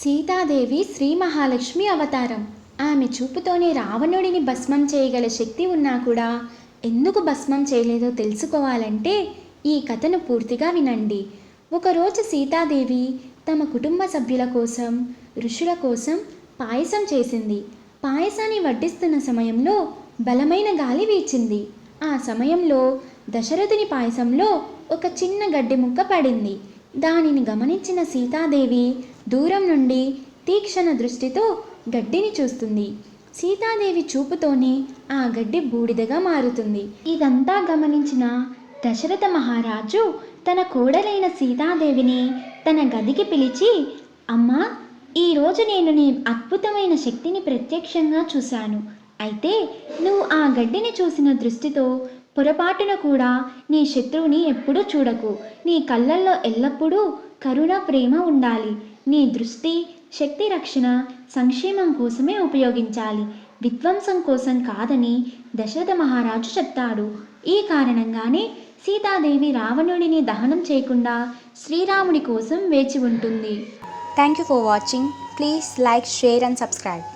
సీతాదేవి శ్రీ మహాలక్ష్మి అవతారం. ఆమె చూపుతోనే రావణుడిని భస్మం చేయగల శక్తి ఉన్నా కూడా ఎందుకు భస్మం చేయలేదో తెలుసుకోవాలంటే ఈ కథను పూర్తిగా వినండి. ఒకరోజు సీతాదేవి తమ కుటుంబ సభ్యుల కోసం ఋషుల కోసం పాయసం చేసింది. పాయసాన్ని వడ్డిస్తున్న సమయంలో బలమైన గాలి వీచింది. ఆ సమయంలో దశరథుని పాయసంలో ఒక చిన్న గడ్డి ముక్క పడింది. దానిని గమనించిన సీతాదేవి దూరం నుండి తీక్షణ దృష్టితో గడ్డిని చూస్తుంది. సీతాదేవి చూపుతోనే ఆ గడ్డి బూడిదగా మారుతుంది. ఇదంతా గమనించిన దశరథ మహారాజు తన కోడలైన సీతాదేవిని తన గదికి పిలిచి అమ్మా ఈరోజు నేను నీ అద్భుతమైన శక్తిని ప్రత్యక్షంగా చూశాను. అయితే నువ్వు ఆ గడ్డిని చూసిన దృష్టితో పొరపాటున కూడా నీ శత్రువుని ఎప్పుడూ చూడకు. నీ కళ్ళల్లో ఎల్లప్పుడూ కరుణ ప్రేమ ఉండాలి. నీ దృష్టి శక్తి రక్షణ సంక్షేమం కోసమే ఉపయోగించాలి. విధ్వంసం కోసం కాదని దశరథ మహారాజు చెప్తాడు. ఈ కారణంగానే సీతాదేవి రావణుడిని దహనం చేయకుండా శ్రీరాముడి కోసం వేచి ఉంటుంది. Thank you for watching please like share and subscribe